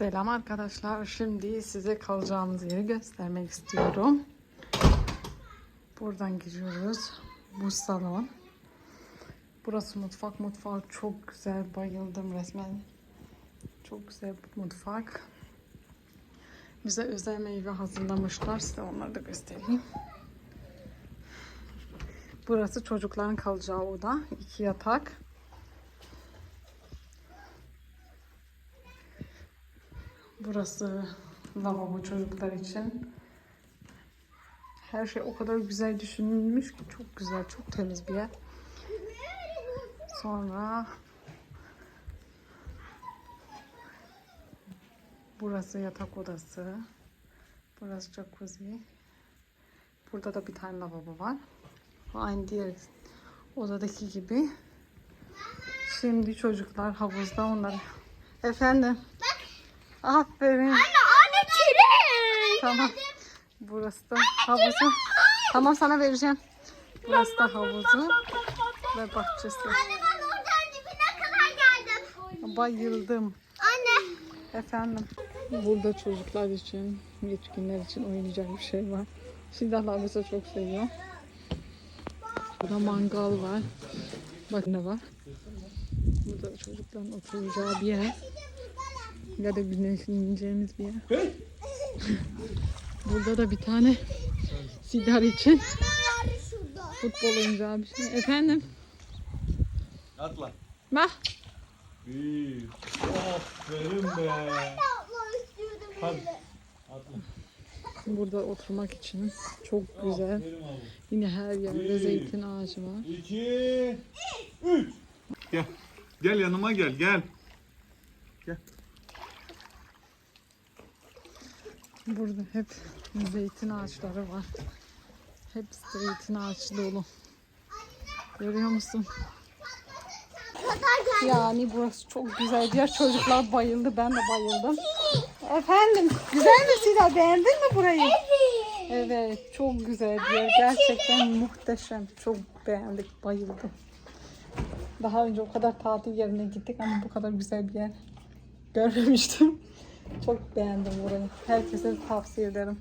Selam arkadaşlar. Şimdi size kalacağımız yeri göstermek istiyorum. Buradan giriyoruz. Bu salon. Burası mutfak. Mutfak çok güzel. Bayıldım resmen. Çok güzel bir mutfak. Bize özel meyve hazırlamışlar. Size onları da göstereyim. Burası çocukların kalacağı oda. İki yatak. Burası lavabo çocuklar için. Her şey o kadar güzel düşünülmüş ki çok güzel, çok temiz bir yer. Sonra burası yatak odası. Burası jacuzzi. Burada da bir tane lavabo var. Aynı diğer odadaki gibi. Şimdi çocuklar havuzda onları. Efendim. Aferin. Anne anne çilek. Tamam. Burası da havuzu. Tamam sana vereceğim. Burası da havuzu ve bahçesi. Anne ben oradan dibine kadar geldim. Bayıldım. Anne. Efendim. Burada çocuklar için, yetişkinler için oynayacak bir şey var. Silahlar mesela çok seviyor. Burada mangal var. Bak ne var. Burada çocukların oturacağı bir yer. Ya da güneşleneceğimiz bir yer. Burada da bir tane sigar için futbol oynayacağı bir şey. Efendim? Atla. Bak. Bir. Aferin be. Hadi. Atla. Burada oturmak için çok güzel. Yine her yerde Bir. zeytin ağacı var. İki. Üç. Gel. Gel yanıma gel gel. Gel. Burada hep zeytin ağaçları var. Hep zeytin ağaçı dolu. Görüyor musun? Yani burası çok güzel bir yer. Çocuklar bayıldı. Ben de bayıldım. Efendim güzel mi Sila? Beğendin mi burayı? Evet çok güzel bir yer. Gerçekten muhteşem. Çok beğendik. Bayıldım. Daha önce o kadar tatil yerine gittik ama bu kadar güzel bir yer görmemiştim. Çok beğendim burayı. Herkese tavsiye ederim.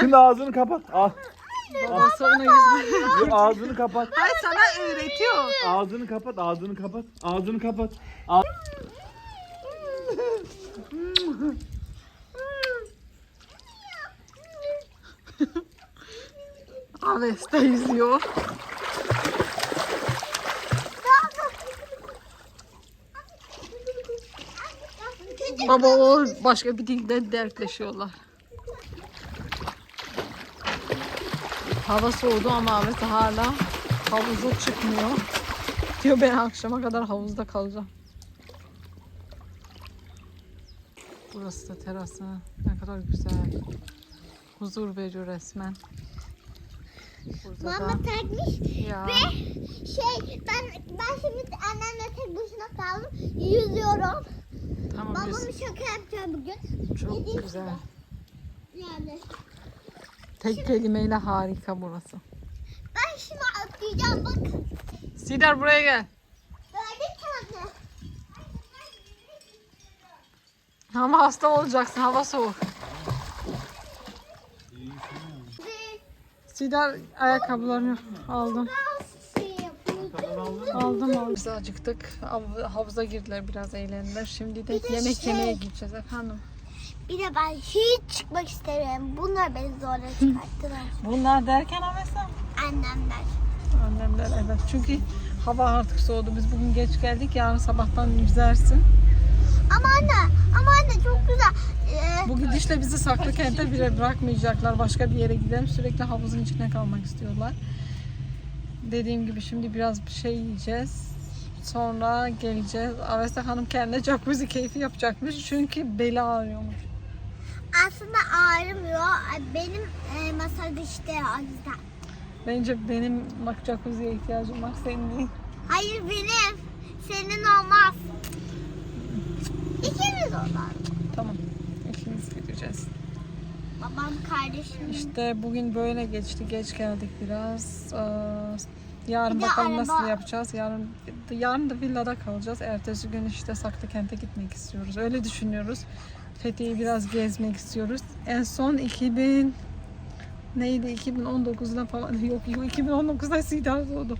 Şimdi ağzını kapat. Al. Babası ona yüzme. ağzını kapat. Ay sana öğretiyor. Ağzını kapat. Ağzını kapat. Ağzını kapat. Ağ- Aves de yüzüyor. Baba o başka bir dilde dertleşiyorlar. Hava soğudu ama Aves hala havuza çıkmıyor. Diyor ben akşama kadar havuzda kalacağım. Burası da terası. Ne kadar güzel. Huzur veriyor resmen. Burada da Mama takmış ya. ve şey ben ben şimdi annemle tek başına kaldım. Yüzüyorum. Tamam Babamı biz şaka yapacağım bugün. çok güzel. Yani. Tek kelimeyle harika burası. Ben şimdi atlayacağım bakın. Sidar buraya gel. Ama hasta olacaksın. Hava soğuk. Sidar ayakkabılarını aldım. Aldım aldım. Biz acıktık. Hav- Havuza girdiler biraz eğlendiler. Şimdi de de yemek şey- yemeye gideceğiz efendim. Bir de ben hiç çıkmak istemiyorum. Bunlar beni zorla çıkarttılar. Bunlar derken Avesa? Annemler. Annemler evet. Çünkü hava artık soğudu. Biz bugün geç geldik. Yarın sabahtan yüzersin. Ama anne, ama anne çok güzel. Ee, Bu gidişle bizi saklı kente bile bırakmayacaklar. Başka bir yere gidelim. Sürekli havuzun içine kalmak istiyorlar. Dediğim gibi şimdi biraz bir şey yiyeceğiz. Sonra geleceğiz. Avesta Hanım kendine jacuzzi keyfi yapacakmış. Çünkü beli ağrıyormuş. aslında ağrımıyor. Benim e, masada işte o yüzden. Bence benim bak jacuzziye ihtiyacım var. Senin değil. Hayır benim. Senin olmaz. İkimiz olur. Tamam. İkimiz gideceğiz. Babam kardeşim. İşte bugün böyle geçti. Geç geldik biraz. Ee, Yarın Bir bakalım araba- nasıl yapacağız. Yarın yarın da villada kalacağız. Ertesi gün işte saklı kente gitmek istiyoruz. Öyle düşünüyoruz. Fethiye'yi biraz gezmek istiyoruz. En son 2000 neydi 2019'da falan yok yok 2019'da Sidar doğdu.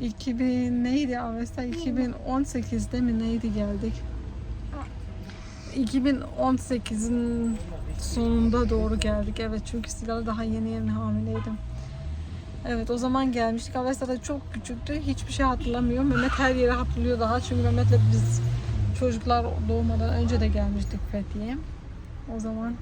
2000 neydi Avesta 2018'de mi neydi geldik? 2018'in sonunda doğru geldik. Evet çünkü Sidar daha yeni yeni hamileydim. Evet o zaman gelmiştik. Avesta da çok küçüktü. Hiçbir şey hatırlamıyorum. Mehmet her yeri hatırlıyor daha. Çünkü Mehmet'le biz çocuklar doğmadan önce de gelmiştik Fethiye'ye. O zaman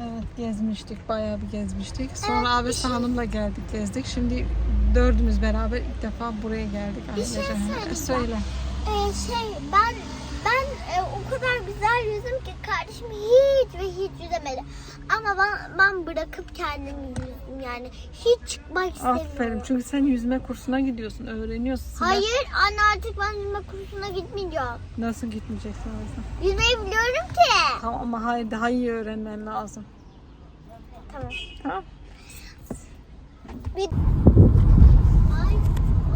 evet gezmiştik. Bayağı bir gezmiştik. Sonra Avesta Hanım'la geldik gezdik. Şimdi dördümüz beraber ilk defa buraya geldik. Bir şey ailece. söyleyeceğim. Söyle. Ee, şey ben ben e, o kadar güzel yüzdüm ki kardeşim hiç ve hiç yüzemedi. Ama ben, ben bırakıp kendim yüzdüm yani. Hiç çıkmak istemiyorum. Aferin. Çünkü sen yüzme kursuna gidiyorsun. Öğreniyorsun. Hayır anne artık ben yüzme kursuna gitmeyeceğim. Nasıl gitmeyeceksin Avesta? Yüzmeyi biliyorum ki. Tamam ama hayır daha iyi öğrenmen lazım. Tamam. Tamam. Bir... Ay,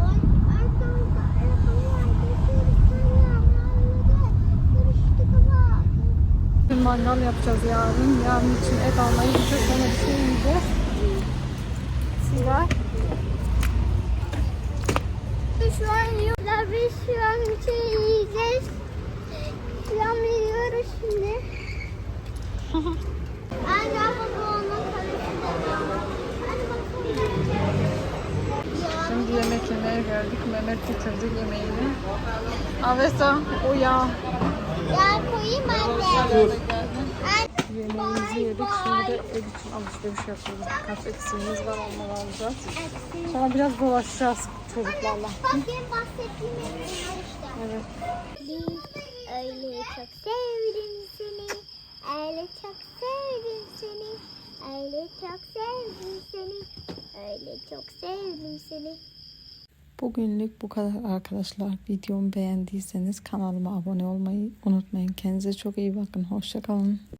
ay, arkamızda araba var. Görüştük ama. Bir mangal yapacağız yarın. Yarın için et almayı gideceğiz. Sonra bir şey yiyeceğiz. Silah. Şu an yiyorlar. Biz şu an bir şey yiyeceğiz. Planlıyoruz şimdi. Anne baba onun karıştırdı. Hadi bakalım. Şimdi yemek yemeye geldik. Mehmet bitirdi yemeğini. Avesta uyan. Ya koyayım anne. Anne. Yemeğimizi yedik. Şimdi de ev için alışveriş yapıyoruz. Birkaç eksiğimiz var onları alacağız. Sonra biraz dolaşacağız çocuklarla. Evet. Biz öyle çok sevdim seni. Öyle çok sevdim seni. Öyle çok sevdim seni. Öyle çok sevdim seni. Bugünlük bu kadar arkadaşlar. Videomu beğendiyseniz kanalıma abone olmayı unutmayın. Kendinize çok iyi bakın. Hoşçakalın.